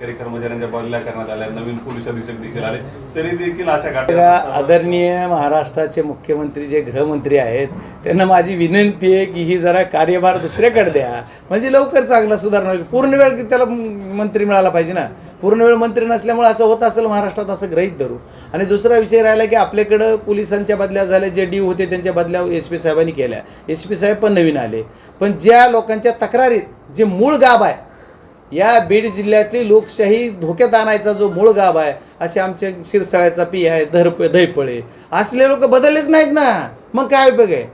कर्मचाऱ्यांच्या बदल्या करण्यात आल्या नवीन पोलीस अधीक्षक देखील आले तरी देखील अशा घटना आदरणीय महाराष्ट्राचे मुख्यमंत्री जे गृहमंत्री आहेत त्यांना माझी विनंती आहे की ही जरा कार्यभार दुसऱ्याकडे द्या. म्हणजे लवकर चांगला सुधारणा होईल. पूर्ण वेळ की त्याला मंत्री मिळाला पाहिजे ना? पूर्ण वेळ मंत्री नसल्यामुळे असं होत असेल महाराष्ट्रात असं ग्रहित धरू. आणि दुसरा विषय राहिला की आपल्याकडं पोलिसांच्या बदल्या झाल्या जे डी होते त्यांच्या बदल्या एस पी साहेबांनी केल्या. एस पी साहेब पण नवीन आले. पण ज्या लोकांच्या तक्रारीत जे मूळ गाभ आहे या बीड जिल्ह्यातली लोकशाही धोक्यात आणायचा जो मूळ गाव आहे असे आमचे शिरसाळ्याचा पी आहे धरप दहीपळे असले लोक बदललेच नाहीत ना. मग काय उपयोग आहे?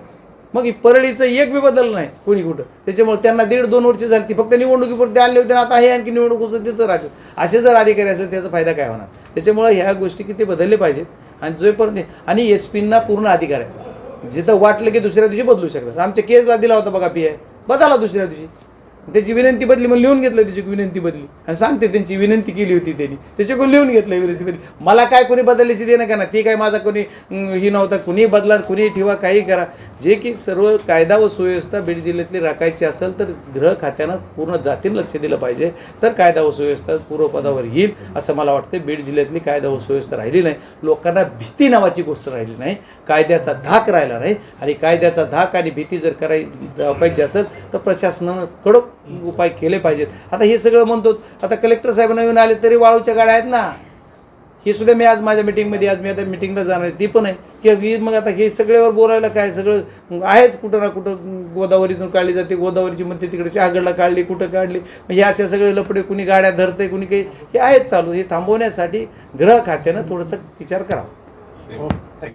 मग परळीचं एक बी बदल नाही कोणी कुठं. त्याच्यामुळे त्यांना दीड दोन वर्ष झाली ती फक्त निवडणुकीपुरते आले होते आता हे आणखी निवडणूक होतं तिथं राहतील असे जर अधिकारी असेल त्याचा फायदा काय होणार? त्याच्यामुळे ह्या गोष्टी किती बदलले पाहिजेत आणि जोपर्यंत आणि एस पींना पूर्ण अधिकार आहे. जिथं वाटलं की दुसऱ्या दिवशी बदलू शकतात. आमच्या केसला दिला होता बघा पी आहे बदला दुसऱ्या दिवशी. त्याची विनंती बदली मग लिहून घेतलं त्याची विनंती बदली. आणि सांगते त्यांची विनंती केली होती त्यांनी. त्याच्याकडून लिहून घेतलं विनंती बदली. मला काय कोणी बदलल्याची देणं का ना ती काय माझा कोणी ही नव्हता. कुणीही बदला कुणीही ठेवा काही करा. जे की सर्व कायदा व सुव्यवस्था बीड जिल्ह्यातली राखायची असेल तर गृह खात्यानं पूर्ण जातीनं लक्ष दिलं पाहिजे. तर कायदा व सुव्यवस्था पूर्वपदावर येईल असं मला वाटतं बीड जिल्ह्यातली कायदा व सुव्यवस्था राहिली नाही. लोकांना भीती नावाची गोष्ट राहिली नाही. कायद्याचा धाक राहिला नाही. आणि कायद्याचा धाक आणि भीती जर करायची पाहिजे असेल तर प्रशासनानं कडक उपाय केले पाहिजेत. आता हे सगळं म्हणतो आता कलेक्टर साहेब नवीन आले तरी वाळूच्या गाड्या आहेत ना. हे सुद्धा मी आज माझ्या मिटिंगमध्ये आज मी आता मिटिंगला जाणार आहे ती पण आहे. की मग आता हे सगळ्यावर बोलायला काय? सगळं आहेच कुठं ना कुठं गोदावरीतून काढली जाते गोदावरीची म्हणते तिकडे शहागडला काढली कुठं काढली. मग असे सगळे लपडे कुणी गाड्या धरते कुणी काही हे आहेच चालू. हे थांबवण्यासाठी ग्रह खात्यानं थोडंसं विचार करावा.